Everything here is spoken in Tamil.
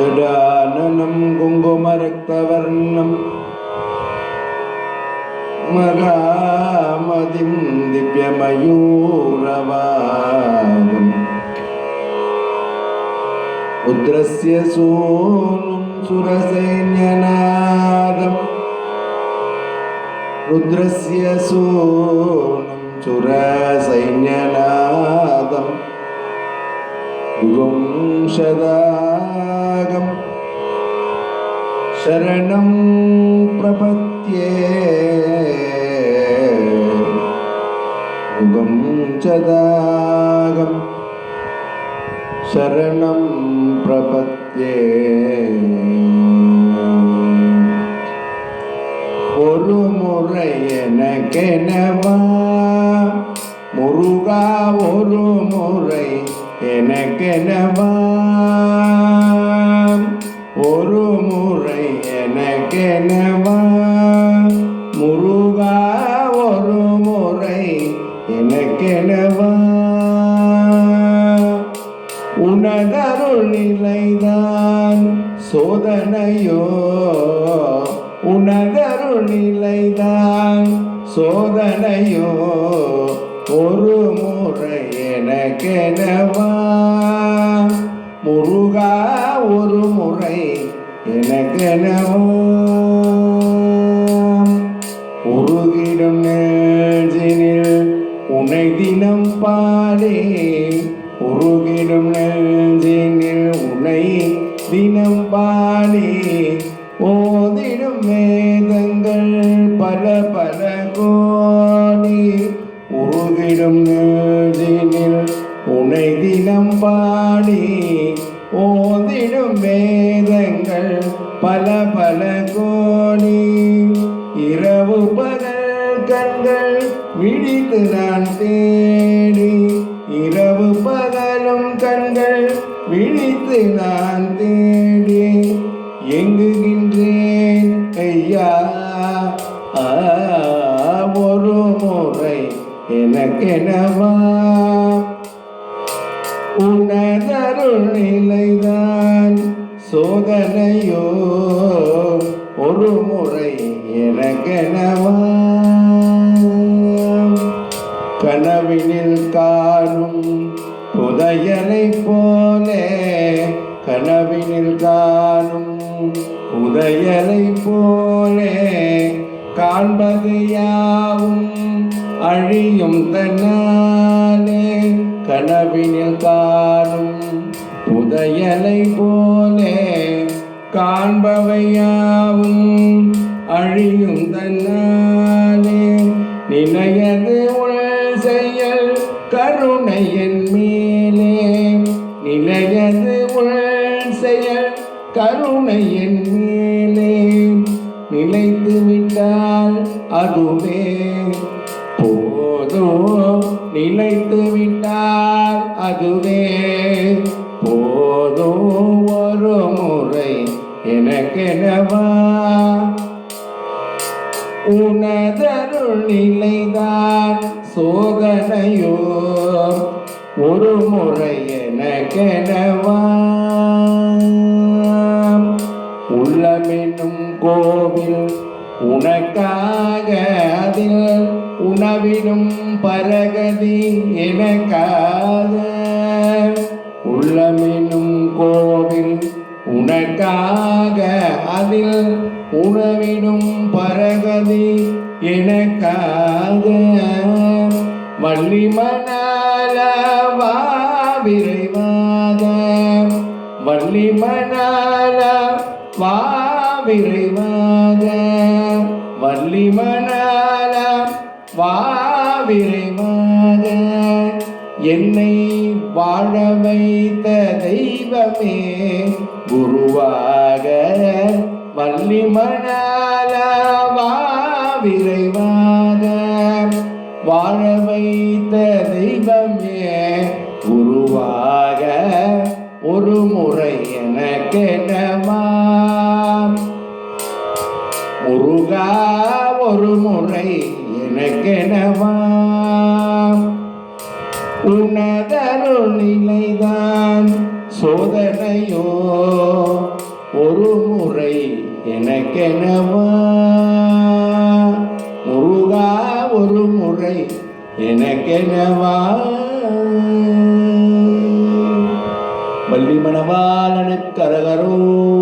സുഡാനനം കുങ്കുമരക്തവർണം മകാമതിം ദിവ്യമയൂരവാഗം ഉദ്രസ്യ സൂനും സുരസൈന്യനാദം. രുദ്രസ്യ സൂനും സുരസൈന്യനാദം. ശതാഗം ശരണം പ്രപത്യേ. മുഖം ചതാഗം. ശരണം പ്രപത്യേ. ഒരു മുറയനക്കെനവാ മുറുക ഒരു எனக்கெனவா ஒரு முறை எனக்கெனவா முருகா ஒரு முறை எனக்கெனவா உனதருள் நிலைதான் சோதனையோ? உனதருள் நிலைதான் சோதனையோ? ஒரு எனக்கெனவா முருகா ஒரு முறை எனக்கெனவோ? உருகிடும் நெஞ்சினில் உனை தினம் பாடே உருகிடும் நெஞ்சினில் உனை தினம் பாடே. வேதங்கள் பல பல கோடி. இரவு பகல் கண்கள் விழித்து நான் தேடி. இரவு பகலும் கண்கள் விழித்து நான் தேடி. எங்குகின்றேன் ஐயா? ஒரு முறை எனக்கெனவா? உனதருள் நிலைதான். சோதனையோ ஒரு முறை எனக்கெனவா? கனவினில் காணும் புதையலை போலே கனவினில் காணும் புதையலை போலே காண்பது யாவும் அழியும் தன்னாலே கனவினில் காணும் புதையலை போலே காண்பவையாவும் அழியும் தன்னாலே. நினையது உள் செயல் கருணை என் மேலே. நிலையது உள் செயல் கருணை என் மேலே. நிலைத்து விட்டால் அதுவே போதோ. நிலைத்து விட்டால் அதுவே ஒரு முறை எனக்கெனவா? உனதருள் நிலைதான் சோதனையோ? ஒரு முறை எனக்கெனவா? உள்ளமெனும் கோவில் உனக்காக அதில் உணவிடும் பரகதி எனக்காக உனக்காக அதில் உணவிடும் பரகதி எனக்காக. வள்ளி மணாலவா விரைவாக. வள்ளி மணால வா விரைவாக. வள்ளி மணால வா விரைவாக. என்னை வாழ வைத்த தெய்வமே குருவாக வள்ளி மணால விரைவாக வாழ வைத்த தெய்வமே குருவாக ஒரு முறை எனக்கெனவா முருகா ஒரு முறை எனக்கெனவா உனதருள் நிலைதான் சோதனை எனவா? முருகா ஒரு முறை எனக்கெனவா? வள்ளி மணவாளனுக்கு அரகரோகரா